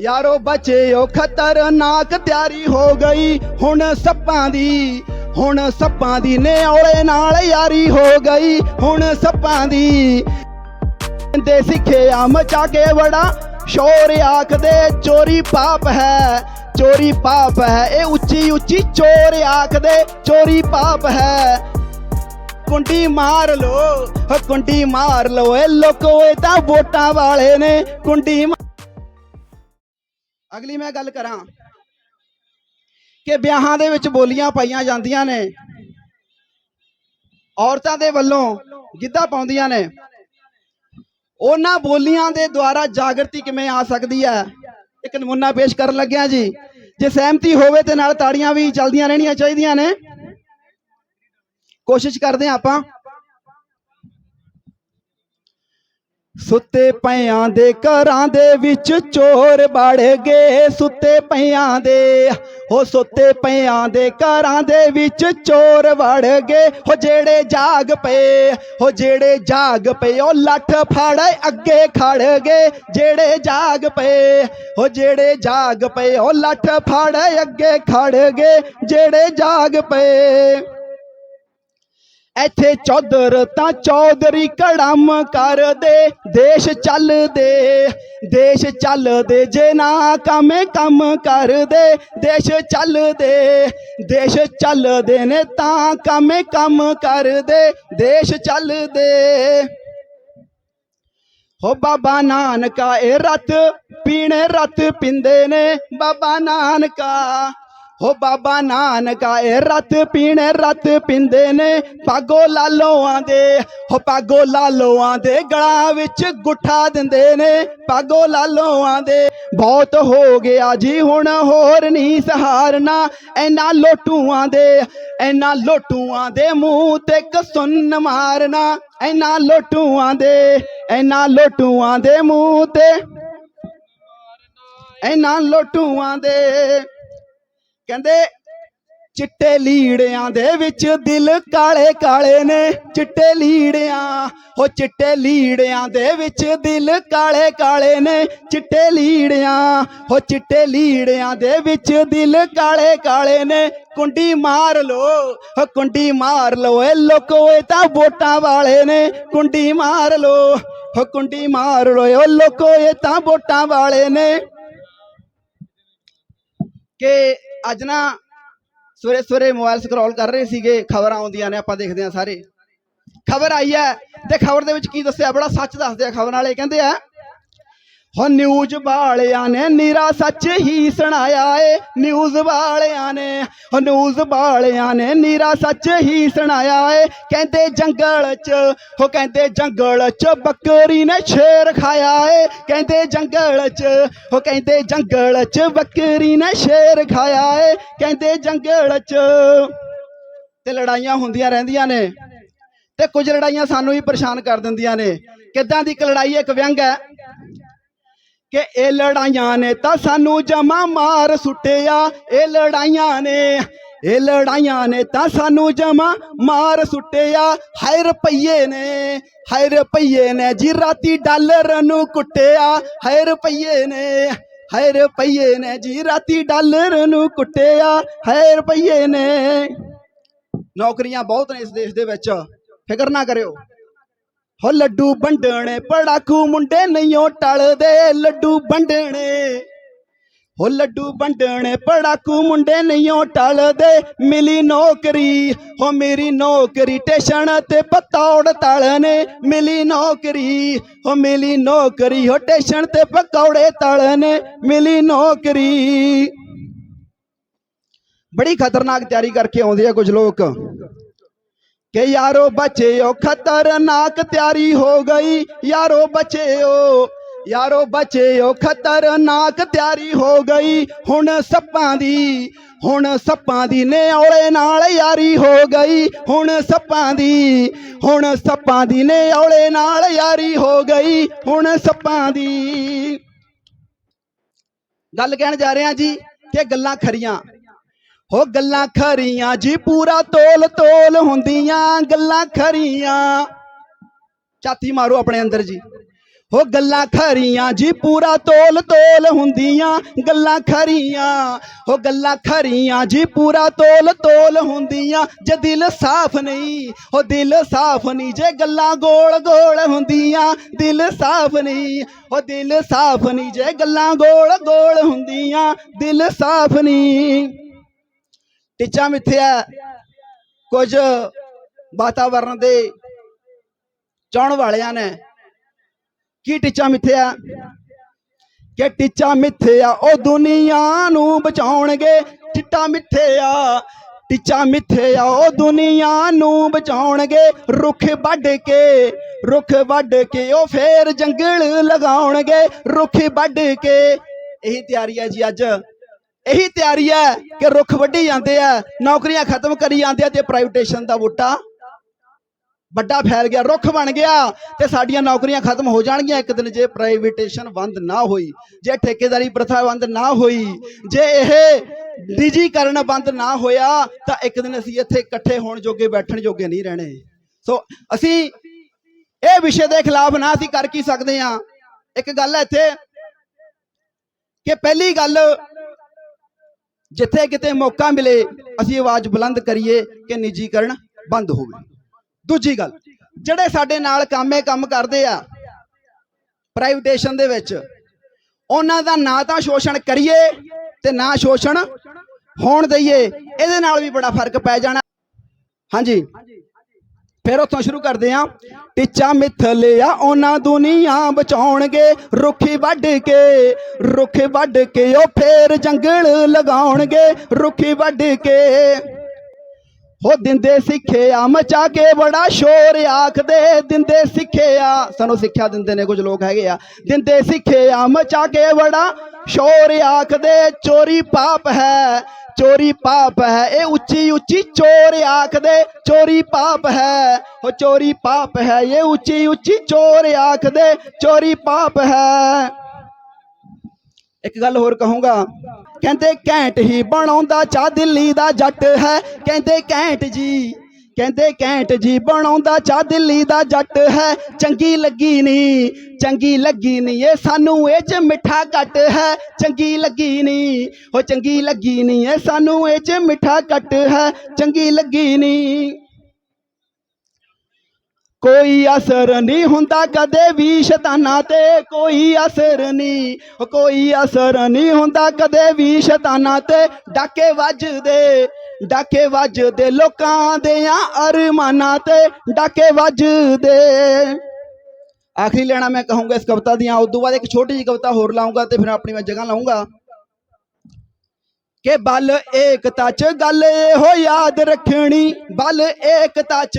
ਯਾਰੋ ਬਚਿਓ, ਖਤਰਨਾਕ ਤਿਆਰੀ ਹੋ ਗਈ। ਹੁਣ ਸੱਪਾਂ ਦੀ, ਹੁਣ ਸੱਪਾਂ ਦੀ ਨਿਉਲੇ ਨਾਲ ਯਾਰੀ ਹੋ ਗਈ। ਹੁਣ ਸੱਪਾਂ ਦੀ ਦੇ ਸਿੱਖਿਆ ਮਚਾ ਕੇ ਬੜਾ ਸ਼ੋਰ ਆਖਦੇ ਚੋਰੀ ਪਾਪ ਹੈ, ਚੋਰੀ ਪਾਪ ਹੈ। ਇਹ ਉੱਚੀ ਉੱਚੀ ਚੋਰ ਆਖਦੇ ਚੋਰੀ ਪਾਪ ਹੈ। ਕੁੰਡੀ ਮਾਰ ਲੋ ਕੁੰਡੀ ਮਾਰ ਲੋ ਇਹ ਲੋਕੋ, ਇਹ ਤਾਂ ਵੋਟਾਂ ਵਾਲੇ ਨੇ। ਕੁੰਡੀ ਮਾ- ਅਗਲੀ ਮੈਂ ਗੱਲ ਕਰਾਂ ਕਿ ਵਿਆਹਾਂ ਦੇ ਵਿੱਚ ਬੋਲੀਆਂ ਪਾਈਆਂ ਜਾਂਦੀਆਂ ਨੇ। ਔਰਤਾਂ ਦੇ ਵੱਲੋਂ ਗਿੱਧਾ ਪਾਉਂਦੀਆਂ ਨੇ। ਉਹਨਾਂ ਬੋਲੀਆਂ ਦੇ ਦੁਆਰਾ ਜਾਗਰਤੀ ਕਿਵੇਂ ਆ ਸਕਦੀ ਹੈ? ਇੱਕ ਨਮੂਨਾ ਪੇਸ਼ ਕਰਨ ਲੱਗਿਆ ਜੀ। ਜੇ ਸਹਿਮਤੀ ਹੋਵੇ ਤੇ ਨਾਲ ਤਾੜੀਆਂ ਵੀ ਚੱਲਦੀਆਂ ਰਹਿਣੀਆਂ ਚਾਹੀਦੀਆਂ ਨੇ। ਕੋਸ਼ਿਸ਼ ਕਰਦੇ ਹਾਂ ਆਪਾਂ। ਸੁੱਤੇ ਪਈਆਂ ਦੇ ਘਰਾਂ ਦੇ ਵਿੱਚ ਚੋਰ ਵੜ ਗਏ। ਸੁੱਤੇ ਪਈਆਂ ਦੇ ਹੋ ਸੁੱਤੇ ਪਈਆਂ ਦੇ ਘਰਾਂ ਦੇ ਵਿੱਚ ਚੋਰ ਵੜ ਗਏ। ਹੋ ਜਿਹੜੇ ਜਾਗ ਪਏ ਹੋ ਜਿਹੜੇ ਜਾਗ ਪਏ, ਉਹ ਲੱਠ ਫੜ ਅੱਗੇ ਖੜ ਗਏ। ਜਿਹੜੇ ਜਾਗ ਪਏ ਹੋ ਜਿਹੜੇ ਜਾਗ ਪਏ, ਉਹ ਲੱਠ ਫੜ ਅੱਗੇ ਖੜ ਗਏ। ਜਿਹੜੇ ਜਾਗ ਪਏ ਇੱਥੇ ਚੌਧਰ ਤਾਂ ਚੌਧਰੀ ਕੜਮ ਕਰਦੇ, ਦੇਸ਼ ਚੱਲਦੇ ਦੇਸ਼ ਚੱਲਦੇ, ਜੇ ਨਾ ਕੰਮੇ ਕੰਮ ਕਰਦੇ, ਦੇਸ਼ ਚੱਲਦੇ ਦੇਸ਼ ਚੱਲਦੇ ਨੇ ਤਾਂ ਕੰਮੇ ਕੰਮ ਕਰਦੇ, ਦੇਸ਼ ਚੱਲਦੇ। ਹੋ ਬਾਬਾ ਨਾਨਕਾ, ਇਹ ਰਤ ਪੀਣੇ ਰਤ ਪਿੰਦੇ ਨੇ, ਬਾਬਾ ਨਾਨਕਾ। ਹੋ ਬਾਬਾ ਨਾਨਕ ਆਏ, ਰਤ ਪੀਣੇ, ਰਤ ਪਿੰਦੇ ਨੇ। ਪਾਗੋ ਲਾਲੋਆਂ ਦੇ, ਹੋ ਪਾਗੋ ਲਾਲੋਆਂ ਦੇ ਗਲਾਂ ਵਿੱਚ ਗੁੱਠਾ ਦਿੰਦੇ ਨੇ। ਪਾਗੋ ਲਾਲੋਆਂ ਦੇ, ਬਹੁਤ ਹੋ ਗਿਆ ਜੀ, ਹੁਣ ਹੋਰ ਨਹੀਂ ਸਹਾਰਨਾ। ਐਨਾ ਲੋਟੂਆਂ ਦੇ ਐਨਾ ਲੋਟੂਆਂ ਦੇ ਮੂੰਹ ਤੇ ਕਸੁੰਨ ਮਾਰਨਾ। ਐਨਾ ਲੋਟੂਆਂ ਦੇ ਐਨਾ ਲੋਟੂਆਂ ਦੇ ਮੂੰਹ ਤੇ। ਐਨਾ ਲੋਟੂਆਂ ਦੇ ਕਹਿੰਦੇ, ਚਿੱਟੇ ਲੀੜਿਆਂ ਦੇ ਵਿੱਚ ਦਿਲ ਕਾਲੇ ਕਾਲੇ ਨੇ, ਚਿੱਟੇ ਲੀੜਿਆਂ, ਹੋ ਚਿੱਟੇ ਲੀੜਿਆਂ ਦੇ ਵਿੱਚ ਦਿਲ ਕਾਲੇ ਕਾਲੇ ਨੇ, ਚਿੱਟੇ ਲੀੜਿਆਂ, ਹੋ ਚਿੱਟੇ ਲੀੜਿਆਂ ਦੇ ਵਿੱਚ ਦਿਲ ਕਾਲੇ ਕਾਲੇ ਨੇ, ਕੁੰਡੀ ਮਾਰ ਲੋ, ਹੋ ਕੁੰਡੀ ਮਾਰ ਲੋ ਏ ਲੋਕੋ ਇਹ ਤਾਂ ਵੋਟਾਂ ਵਾਲੇ ਨੇ, ਕੁੰਡੀ ਮਾਰ ਲੋ, ਹੋ ਕੁੰਡੀ ਮਾਰ ਲੋ, ਇਹ ਲੋਕੋ ਇਹ ਤਾਂ ਵੋਟਾਂ ਵਾਲੇ ਨੇ। ਕਿ ਅੱਜ ਨਾ ਸਵੇਰੇ ਸਵੇਰੇ ਮੋਬਾਈਲ ਸਕਰੋਲ ਕਰ ਰਹੇ ਸੀਗੇ, ਖਬਰਾਂ ਆਉਂਦੀਆਂ ਨੇ, ਆਪਾਂ ਦੇਖਦੇ ਹਾਂ ਸਾਰੇ। ਖਬਰ ਆਈ ਹੈ ਤੇ ਖਬਰ ਦੇ ਵਿੱਚ ਕੀ ਦੱਸਿਆ? ਬੜਾ ਸੱਚ ਦੱਸਦੇ ਆ ਖਬਰ ਵਾਲੇ, ਕਹਿੰਦੇ ਆ ਹੋ ਨਿਊਜ਼ ਵਾਲਿਆਂ ਨੇ ਨੀਰਾ ਸੱਚ ਹੀ ਸੁਣਾਇਆ ਏ, ਨਿਊਜ਼ ਵਾਲਿਆਂ ਨੇ। ਹੋ ਨਿਊਜ਼ ਵਾਲਿਆਂ ਨੇ ਨੀਰਾ ਸੱਚ ਹੀ ਸੁਣਾਇਆ ਏ, ਕਹਿੰਦੇ ਜੰਗਲ 'ਚ, ਹੋ ਕਹਿੰਦੇ ਜੰਗਲ 'ਚ ਬੱਕਰੀ ਨੇ ਸ਼ੇਰ ਖਾਇਆ ਏ। ਕਹਿੰਦੇ ਜੰਗਲ 'ਚ, ਹੋ ਕਹਿੰਦੇ ਜੰਗਲ 'ਚ ਬੱਕਰੀ ਨੇ ਸ਼ੇਰ ਖਾਇਆ ਏ। ਕਹਿੰਦੇ ਜੰਗਲ 'ਚ ਤੇ ਲੜਾਈਆਂ ਹੁੰਦੀਆਂ ਰਹਿੰਦੀਆਂ ਨੇ। ਤੇ ਕੁਝ ਲੜਾਈਆਂ ਸਾਨੂੰ ਹੀ ਪਰੇਸ਼ਾਨ ਕਰ ਦਿੰਦੀਆਂ ਨੇ। ਕਿੱਦਾਂ ਦੀ ਇੱਕ ਲੜਾਈ ਇੱਕ ਵਿਅੰਗ ਹੈ ਕਿ ਇਹ ਲੜਾਈਆਂ ਨੇ ਤਾਂ ਸਾਨੂੰ ਜਮਾ ਮਾਰ ਸੁੱਟਿਆ। ਇਹ ਲੜਾਈਆਂ ਨੇ, ਇਹ ਲੜਾਈਆਂ ਨੇ ਤਾਂ ਸਾਨੂੰ ਜਮਾ ਮਾਰ ਸੁੱਟਿਆ। ਹਾਏ ਰੁਪਈਏ ਨੇ, ਹਾਏ ਰੁਪਈਏ ਨੇ, ਜੀ ਰਾਤੀ ਡਾਲਰ ਨੂੰ ਕੁੱਟਿਆ। ਹਾਏ ਰੁਪਈਏ ਨੇ, ਹਾਏ ਰੁਪਈਏ ਨੇ, ਜੀ ਰਾਤੀ ਡਾਲਰ ਨੂੰ ਕੁੱਟਿਆ। ਹਾਏ ਰੁਪਈਏ ਨੇ। ਨੌਕਰੀਆਂ ਬਹੁਤ ਨੇ ਇਸ ਦੇਸ਼ ਦੇ ਵਿੱਚ। ਫਿਕਰ ਨਾ ਕਰਿਓ। ਹੋ ਲੱਡੂ ਵੰਡਣੇ, ਪੜਾਕੂ ਮੁੰਡੇ ਨਹੀਂਓ ਟਲਦੇ, ਲੱਡੂ ਵੰਡਣੇ। ਹੋ ਲੱਡੂ ਵੰਡਣੇ, ਪੜਾਕੂ ਮੁੰਡੇ ਨਹੀਂਓ ਟਲਦੇ, ਮਿਲੀ ਨੌਕਰੀ, ਹੋ ਮੇਰੀ ਨੌਕਰੀ ਟੇਸ਼ਨ ਤੇ ਪਤੌੜ ਤਲਨੇ ਮਿਲੀ ਨੌਕਰੀ, ਹੋ ਮਿਲੀ ਨੌਕਰੀ, ਹੋ ਟੇਸ਼ਨ ਤੇ ਪਕੌੜੇ ਤਲਨੇ ਮਿਲੀ ਨੌਕਰੀ। ਬੜੀ ਖਤਰਨਾਕ ਤਿਆਰੀ ਕਰਕੇ ਆਉਂਦੇ ਆ ਕੁਝ ਲੋਕ। ਕਿ ਯਾਰੋ ਬਚਿਓ ਖਤਰਨਾਕ ਤਿਆਰੀ ਹੋ ਗਈ। ਯਾਰੋ ਬਚਿਓ ਯਾਰੋ ਬਚਿਓ ਖਤਰਨਾਕ ਤਿਆਰੀ ਹੋ ਗਈ। ਹੁਣ ਸੱਪਾਂ ਦੀ, ਹੁਣ ਸੱਪਾਂ ਦੀ ਨਿਉਲੇ ਨਾਲ ਯਾਰੀ ਹੋ ਗਈ। ਹੁਣ ਸੱਪਾਂ ਦੀ, ਹੁਣ ਸੱਪਾਂ ਦੀ ਨਿਉਲੇ ਨਾਲ ਯਾਰੀ ਹੋ ਗਈ। ਹੁਣ ਸੱਪਾਂ ਦੀ। ਗੱਲ ਕਹਿਣ ਜਾ ਰਹੇ ਹਾਂ ਜੀ ਕਿ ਗੱਲਾਂ ਖਰੀਆਂ। ਹੋ ਗੱਲਾਂ ਖਰੀਆਂ ਜੀ ਪੂਰਾ ਤੋਲ ਤੋਲ ਹੁੰਦੀਆਂ, ਗੱਲਾਂ ਖਰੀਆਂ। ਛਾਤੀ ਮਾਰੋ ਆਪਣੇ ਅੰਦਰ ਜੀ। ਹੋ ਗੱਲਾਂ ਖਰੀਆਂ ਜੀ ਪੂਰਾ ਤੋਲ ਤੋਲ ਹੁੰਦੀਆਂ, ਗੱਲਾਂ ਖਰੀਆਂ। ਹੋ ਗੱਲਾਂ ਖਰੀਆਂ ਜੀ ਪੂਰਾ ਤੋਲ ਤੋਲ ਹੁੰਦੀਆਂ, ਜੇ ਦਿਲ ਸਾਫ਼ ਨਹੀਂ, ਹੋ ਦਿਲ ਸਾਫ਼ ਨਹੀਂ, ਜੇ ਗੱਲਾਂ ਗੋਲ ਗੋਲ ਹੁੰਦੀਆਂ, ਦਿਲ ਸਾਫ਼ ਨਹੀਂ, ਹੋ ਦਿਲ ਸਾਫ਼ ਨਹੀਂ, ਜੇ ਗੱਲਾਂ ਗੋਲ ਗੋਲ ਹੁੰਦੀਆਂ, ਦਿਲ ਸਾਫ਼ ਨਹੀਂ। ਟਿੱਚਾ ਮਿੱਥਿਆ ਕੁਝ ਵਾਤਾਵਰਣ ਦੇ ਚਾਹਣ ਵਾਲਿਆਂ ਨੇ ਕੀ ਟਿੱਚਾ ਮਿੱਥਿਆ ਕਿ ਟਿੱਚਾ ਮਿੱਥਿਆ ਉਹ ਦੁਨੀਆ ਨੂੰ ਬਚਾਉਣਗੇ। ਟਿੱਟਾ ਮਿੱਥਿਆ ਟਿੱਚਾ ਮਿੱਥਿਆ ਉਹ ਦੁਨੀਆ ਨੂੰ ਬਚਾਉਣਗੇ। ਰੁੱਖ ਵੱਢ ਕੇ, ਰੁੱਖ ਵੱਢ ਕੇ, ਉਹ ਫੇਰ ਜੰਗਲ ਲਗਾਉਣਗੇ। ਰੁੱਖ ਵੱਢ ਕੇ। ਇਹੀ ਤਿਆਰੀ ਹੈ ਜੀ ਅੱਜ। ਇਹੀ ਤਿਆਰੀ ਹੈ ਕਿ ਰੁੱਖ ਵੱਢੀ ਜਾਂਦੇ ਆ, ਨੌਕਰੀਆਂ ਖਤਮ ਕਰੀ ਜਾਂਦੇ ਆ ਤੇ ਪ੍ਰਾਈਵੇਟੇਸ਼ਨ ਦਾ ਬੂਟਾ ਵੱਡਾ ਫੈਲ ਗਿਆ, ਰੁੱਖ ਬਣ ਗਿਆ ਤੇ ਸਾਡੀਆਂ ਨੌਕਰੀਆਂ ਖਤਮ ਹੋ ਜਾਣਗੀਆਂ। ਇੱਕ ਦਿਨ ਜੇ ਪ੍ਰਾਈਵੇਟੇਸ਼ਨ ਬੰਦ ਨਾ ਹੋਈ, ਜੇ ਠੇਕੇਦਾਰੀ ਪ੍ਰਥਾ ਬੰਦ ਨਾ ਹੋਈ, ਜੇ ਇਹ ਨਿੱਜੀਕਰਨ ਬੰਦ ਨਾ ਹੋਇਆ, ਤਾਂ ਇੱਕ ਦਿਨ ਅਸੀਂ ਇੱਥੇ ਇਕੱਠੇ ਹੋਣ ਜੋਗੇ, ਬੈਠਣ ਜੋਗੇ ਨਹੀਂ ਰਹਿਣੇ। ਸੋ ਅਸੀਂ ਇਹ ਵਿਸ਼ੇ ਦੇ ਖਿਲਾਫ ਨਾ ਅਸੀਂ ਕਰ ਕੀ ਸਕਦੇ ਹਾਂ? ਇੱਕ ਗੱਲ ਹੈ ਇੱਥੇ ਕਿ ਪਹਿਲੀ ਗੱਲ ਜਿੱਥੇ ਕਿਤੇ ਮੌਕਾ ਮਿਲੇ, ਅਸੀਂ ਆਵਾਜ਼ ਬੁਲੰਦ ਕਰੀਏ ਕਿ ਨਿੱਜੀਕਰਨ ਬੰਦ ਹੋਵੇ। ਦੂਜੀ ਗੱਲ, ਜਿਹੜੇ ਸਾਡੇ ਨਾਲ ਕਾਮੇ ਕੰਮ ਕਰਦੇ ਆ, ਪ੍ਰਾਈਵੇਟੇਸ਼ਨ ਦੇ ਵਿੱਚ, ਉਹਨਾਂ ਦਾ ਨਾ ਤਾਂ ਸ਼ੋਸ਼ਣ ਕਰੀਏ ਤੇ ਨਾ ਸ਼ੋਸ਼ਣ ਹੋਣ ਦਈਏ, ਇਹਦੇ ਨਾਲ ਵੀ ਬੜਾ ਫ਼ਰਕ ਪੈ ਜਾਣਾ। ਹਾਂਜੀ। ਫਿਰ ਉੱਥੋਂ ਸ਼ੁਰੂ ਕਰਦੇ ਆ। ਟਿੱਚਾ ਮਿੱਥ ਉਹਨਾਂ ਦੁਨੀਆ ਬਚਾਉਣਗੇ, ਰੁੱਖੀ ਵੱਢ ਕੇ, ਰੁੱਖ ਵੱਢ ਕੇ ਉਹ ਫੇਰ ਜੰਗਲ ਲਗਾਉਣਗੇ, ਰੁੱਖੀ ਵੱਢ ਕੇ। ਹੋ ਦਿੰਦੇ ਸਿੱਖਿਆ ਮਚਾ ਕੇ ਬੜਾ ਸ਼ੋਰ ਆਖਦੇ, ਦਿੰਦੇ ਸਿੱਖਿਆ ਸਾਨੂੰ ਸਿੱਖਿਆ ਦਿੰਦੇ ਨੇ, ਕੁਝ ਲੋਕ ਹੈਗੇ ਆ। ਦਿੰਦੇ ਸਿੱਖਿਆ ਮਚਾ ਕੇ ਬੜਾ ਸ਼ੋਰ ਆਖਦੇ, ਚੋਰੀ ਪਾਪ ਹੈ। ਚੋਰੀ ਪਾਪ ਹੈ। ਇਹ ਉੱਚੀ ਉੱਚੀ ਚੋਰ ਆਖਦੇ, ਚੋਰੀ ਪਾਪ ਹੈ। ਉਹ ਚੋਰੀ ਪਾਪ ਹੈ। ਇਹ ਉੱਚੀ ਉੱਚੀ ਚੋਰ ਆਖਦੇ, ਚੋਰੀ ਪਾਪ ਹੈ। ਇੱਕ ਗੱਲ ਹੋਰ ਕਹੂੰਗਾ। ਕਹਿੰਦੇ ਘੈਂਟ ਹੀ ਬਣਾਉਂਦਾ ਚਾ ਦਿੱਲੀ ਦਾ ਜੱਟ ਹੈ। ਕਹਿੰਦੇ ਘੈਂਟ ਜੀ। ਕਹਿੰਦੇ ਘੈਂਟ ਜੀ ਬਣਾਉਂਦਾ, ਚਾ ਦਿੱਲੀ ਦਾ ਜੱਟ ਹੈ। ਚੰਗੀ ਲੱਗੀ ਨਹੀਂ ਚੰਗੀ ਲੱਗੀ ਨਹੀਂ ਇਹ ਸਾਨੂੰ ਇਹ ਚ ਮਿੱਠਾ ਘੱਟ ਹੈ। ਚੰਗੀ ਲੱਗੀ ਨਹੀਂ ਉਹ ਚੰਗੀ ਲੱਗੀ ਨਹੀਂ ਇਹ ਸਾਨੂੰ ਇਹ ਚ ਮਿੱਠਾ ਘੱਟ ਹੈ। ਚੰਗੀ ਲੱਗੀ ਨਹੀਂ ਕੋਈ ਅਸਰ ਨਹੀਂ ਹੁੰਦਾ ਕਦੇ ਵੀ ਸ਼ੈਤਾਨਾਂ ਤੇ, ਕੋਈ ਅਸਰ ਨਹੀਂ, ਕੋਈ ਅਸਰ ਨਹੀਂ ਹੁੰਦਾ ਕਦੇ ਵੀ ਸ਼ੈਤਾਨਾਂ ਤੇ। ਡਾਕੇ ਵੱਜਦੇ ਡਾਕੇ ਵੱਜਦੇ ਲੋਕਾਂ ਦੇ ਆ ਅਰਮਾਨਾਂ ਤੇ, ਡਾਕੇ ਵੱਜਦੇ। ਆਖਰੀ ਲੈਣਾ ਮੈਂ ਕਹੂੰਗਾ ਇਸ ਕਵਿਤਾ ਦੀਆਂ, ਉਸ ਤੋਂ ਬਾਅਦ ਇੱਕ ਛੋਟੀ ਜਿਹੀ ਕਵਿਤਾ ਹੋਰ ਲਾਉਂਗਾ ਤੇ ਫਿਰ ਆਪਣੀ ਮੈਂ ਜਗ੍ਹਾ ਲਾਉਂਗਾ ਕਿ ਬਲ ਏਕਤਾ ਚ ਗੱਲ ਇਹੋ ਯਾਦ ਰੱਖਣੀ, ਬਲ ਏਕਤਾ ਚ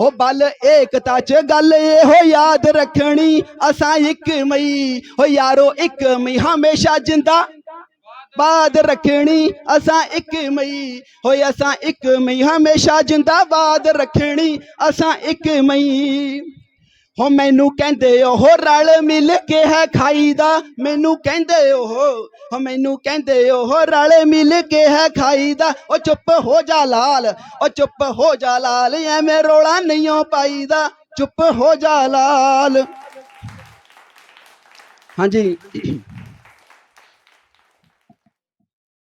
ਹੋ ਬਲ ਏਕਤਾ ਚ ਗੱਲ ਇਹੋ ਯਾਦ ਰੱਖਣੀ, ਅਸਾਂ ਇੱਕ ਮਈ। ਹੋ ਯਾਰੋ ਇੱਕ ਮਈ, ਹਮੇਸ਼ਾ ਜਿੰਦਾ ਬਾਦ ਰੱਖਣੀ, ਅਸਾਂ ਇੱਕ ਮਈ। ਹੋਏ ਅਸਾਂ ਇੱਕ ਮਈ, ਹਮੇਸ਼ਾ ਜਿੰਦਾਬਾਦ ਰੱਖਣੀ, ਅਸਾਂ ਇੱਕ ਮਈ। ਹੋ, ਮੈਨੂੰ ਕਹਿੰਦੇ ਉਹ ਰਲ ਮਿਲ ਕੇ ਹੈ ਖਾਈਦਾ। ਮੈਨੂੰ ਕਹਿੰਦੇ ਉਹ, ਹੋ, ਮੈਨੂੰ ਕਹਿੰਦੇ ਉਹ ਰਲ ਮਿਲ ਕੇ ਹੈ ਖਾਈਦਾ। ਉਹ ਚੁੱਪ ਹੋ ਜਾ ਲਾਲ, ਉਹ ਚੁੱਪ ਹੋ ਜਾ ਲਾਲ, ਐਵੇਂ ਰੋਲਾ ਨਹੀਂ ਪਾਈਦਾ। ਚੁੱਪ ਹੋ ਜਾ ਲਾਲ। ਹਾਂਜੀ।